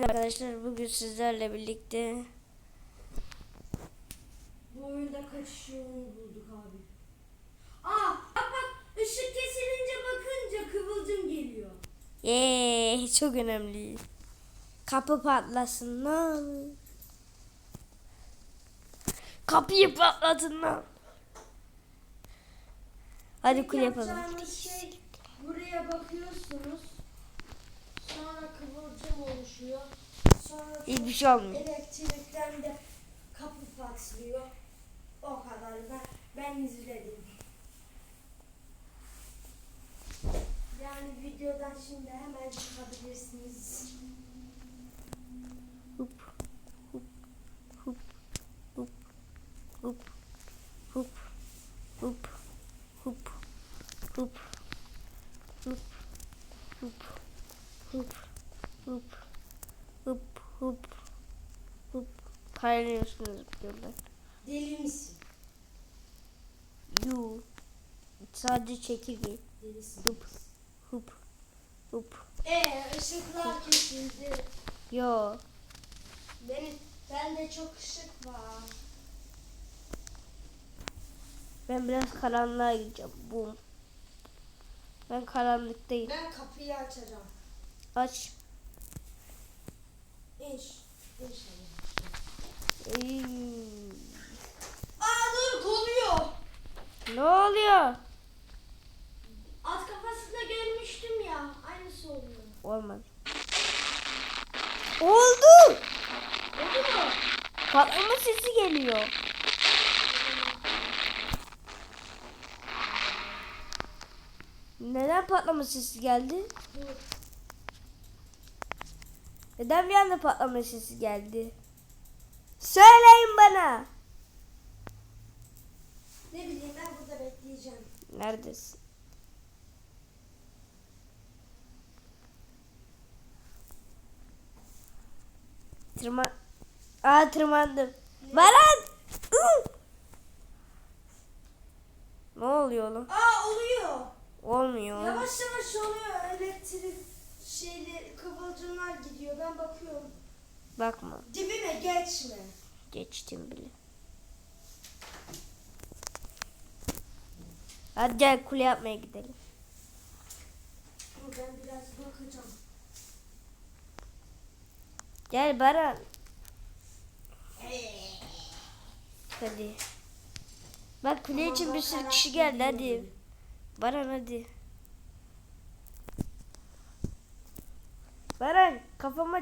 Arkadaşlar bugün sizlerle birlikte Bu oyunda kaçış yolunu bulduk abi. Aa bak bak ışık kesilince bakınca kıvılcım geliyor. Yeee çok önemli. Kapı patlasın lan. Kapıyı patlatın lan. Hadi kule yapalım. Yapacağınız şey buraya bakıyorsunuz. Kıvılcım oluşuyor. Sonra Hiçbir şey olmuyor. elektrikten de kapı patlıyor. O kadar ben, ben izledim. Yani videodan şimdi hemen çıkabilirsiniz. Hup hup hup hup kaynıyorsunuz diyorlar. Deli misin? Yu sadece çekirge Delisin. hup hup hup Ee ışıklar kesildi. yo Benim bende çok ışık var. ben biraz karanlığa gideceğim bum ben karanlıktayım Ben kapıyı açacağım. aç İnş. İnş. Ey, Aa dur koluyor. ne oluyor At kafasında görmüştüm ya. Aynısı oluyor. olmadı oldu Oldu mu? patlama sesi geliyor neden patlama sesi geldi Dur. Neden bir anda patlama sesi geldi? Söyleyin bana. Ne bileyim ben burada bekleyeceğim. Neredesin? Tırman... Aa tırmandım. Baran! Iı! Ne oluyor oğlum? Aa oluyor. Olmuyor. Yavaş yavaş oluyor. Elektrik şeyleri kıvılcımlar gidiyor. Ben bakıyorum. Bakma. Dibime geçme. Geçtim bile. Hadi gel kule yapmaya gidelim. Dur ben biraz bakacağım. Gel Baran. Hadi. Bak kule için bir sürü kişi geldi hadi. Baran hadi. Baran kafama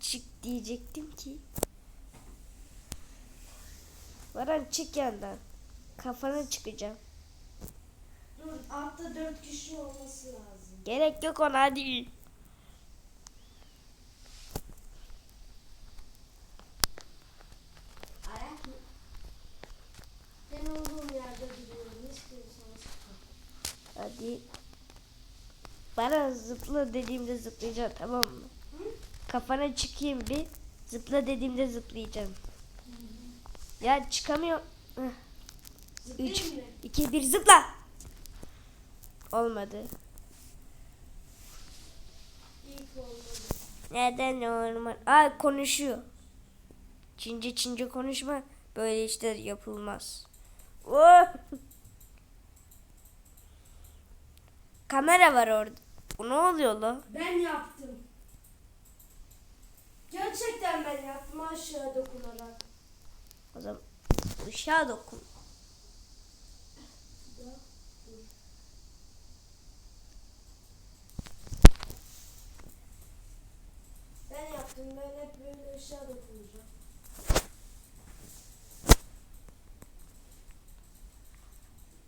çık diyecektim ki. Baran çık yandan. Kafana çıkacağım. Dur altta dört kişi olması lazım. Gerek yok ona hadi. Ayak mı? Ben olduğum yerde duruyorum. Hadi. Baran zıpla dediğimde zıplayacaksın tamam mı? Kafana çıkayım bir. Zıpla dediğimde zıplayacağım. Ya çıkamıyor. Heh. Zıplayayım 3, mı? 2, 1 zıpla. Olmadı. Neden normal? Aa konuşuyor. Çince Çince konuşma. Böyle işler yapılmaz. Oh! Kamera var orada. Bu ne oluyor la? Ben yaptım. Gerçekten ben yaptım aşağı dokunarak. O zaman ışığa dokun. Ben yaptım. Ben hep böyle aşağı dokunacağım.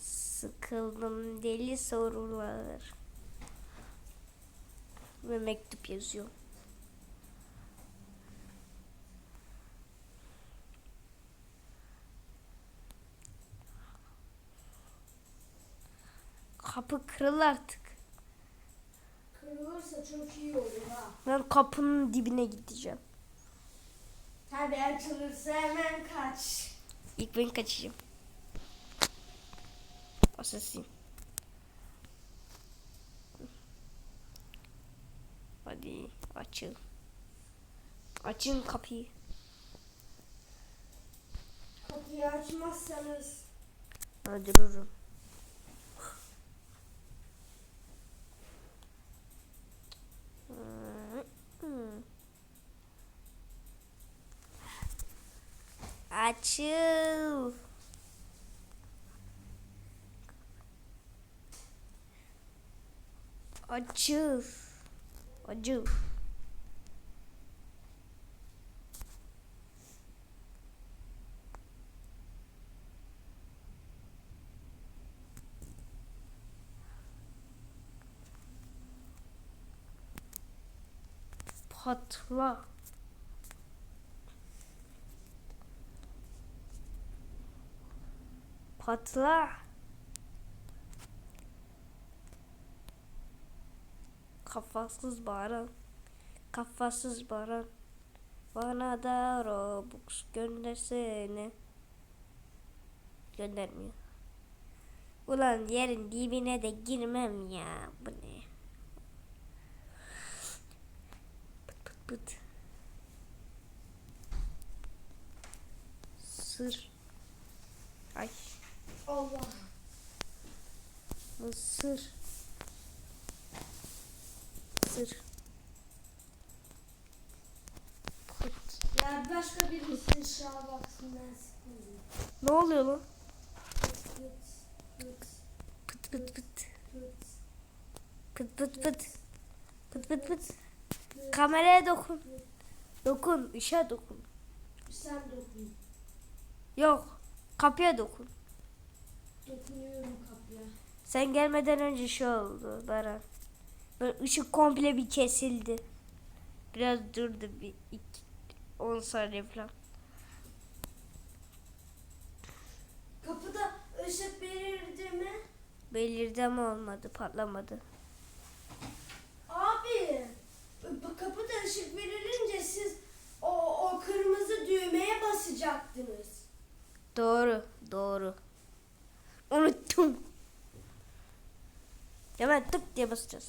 Sıkıldım deli sorular. Ve mektup yazıyor. Kapı kırıl artık. Kırılırsa çok iyi olur ha. Ben kapının dibine gideceğim. Tabii açılırsa hemen kaç. İlk ben kaçacağım. Assassin. Hadi açıl. Açın kapıyı. Kapıyı açmazsanız Öldürürüm. Açıl. Açıl. Açıl. Patla. Patla. Kafasız baran. Kafasız baran. Bana da Robux göndersene. Göndermiyor. Ulan yerin dibine de girmem ya. Bu ne? Pıt pıt pıt. Sır. Ay. Allah. Mısır. Sır. Pıt. Ya başka birisi ışığa baksın ben sıkıldım. Ne oluyor lan? Pıt pıt Pıt pıt pıt. pıt Pıt pıt pıt. Kameraya dokun. Dokun. ışığa dokun. Sen dokun. Yok. Kapıya dokun. Dokunuyorum kapıya. Sen gelmeden önce şey oldu Baran. Böyle ışık komple bir kesildi. Biraz durdu bir iki, 10 saniye falan. Kapıda ışık belirdi mi? Belirdi ama olmadı patlamadı. Abi bu kapıda ışık verilince siz o, o kırmızı düğmeye basacaktınız. Doğru doğru. Unuttum. Hemen tık diye basacağız.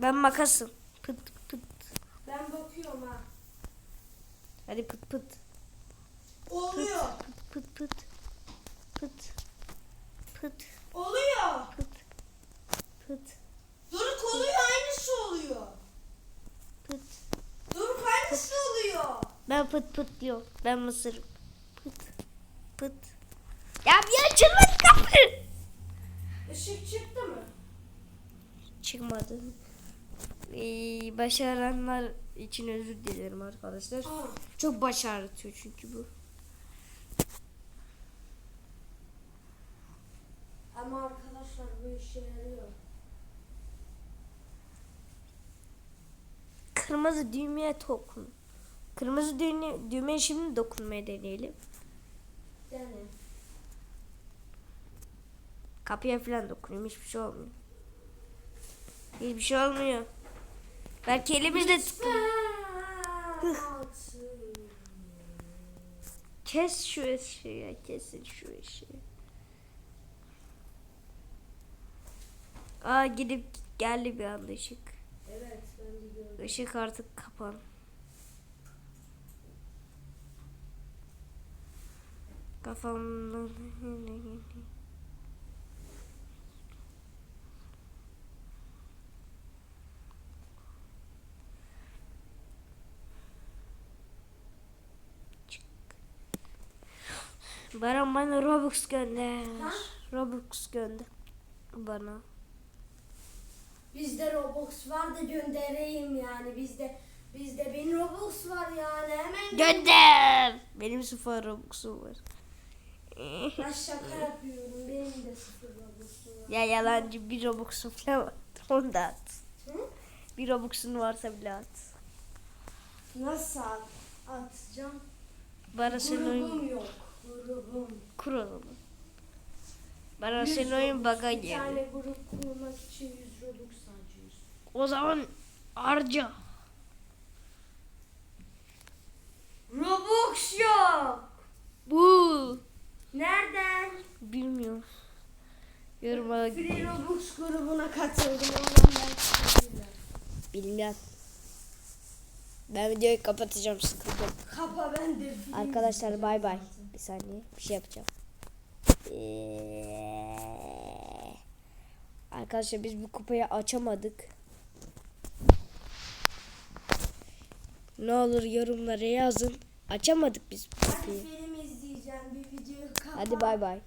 Ben makasım. Pıt pıt. Ben bakıyorum ha. Hadi pıt pıt. Oluyor. Pıt pıt. Pıt. Pıt. Oluyor. Pıt. Pıt. Doruk oluyor aynısı oluyor. Pıt. Doruk aynısı oluyor. Ben pıt pıt diyorum. Ben mısırım. Pıt. Pıt. Ya bir açılmadı kapı. Işık çıktı mı? Çıkmadı. Ee, başaranlar için özür dilerim arkadaşlar. Aa, Çok baş ağrıtıyor çünkü bu. ama arkadaşlar bu işe yarıyor. Kırmızı düğmeye dokun. Kırmızı düğme, düğmeye şimdi dokunmaya deneyelim. Dene. Kapıya falan dokunuyorum hiçbir şey olmuyor. Hiçbir şey olmuyor. Belki elimizde tutun. Kes şu ışığı kesin şu ışığı. Aa gidip geldi bir anda ışık. Evet ben de gördüm. Işık artık kapan. Kafamdan Baran bana Robux gönder. Ha? Robux gönder bana. Bizde Robux var da göndereyim yani bizde bizde bin Robux var yani hemen Gönder. Benim sıfır Robux'um var. Ben şaka yapıyorum benim de sıfır Robux'um var. Ya yalancı bir Robux'un falan var. Onu da at. Hı? Bir Robux'un varsa bile at. Nasıl at- atacağım? Bana senin oyun yok. Grubum. kur o zaman. Bana Yüz senin oyun Robux. baga Bir geldi. tane grup kurmak için 100 Robux harcıyoruz. O zaman harca. Robux yok. Bu. Nereden? Bilmiyorum. Yoruma Free Robux grubuna katıldım. Belki bulurlar. Bilmem. Ben videoyu kapatacağım sıkıldım. Kapa ben de. Arkadaşlar bay bay. Bir saniye bir şey yapacağım. Ee, Arkadaşlar biz bu kupayı açamadık. Ne olur yorumlara yazın. Açamadık biz bu kupayı. Hadi bay bay.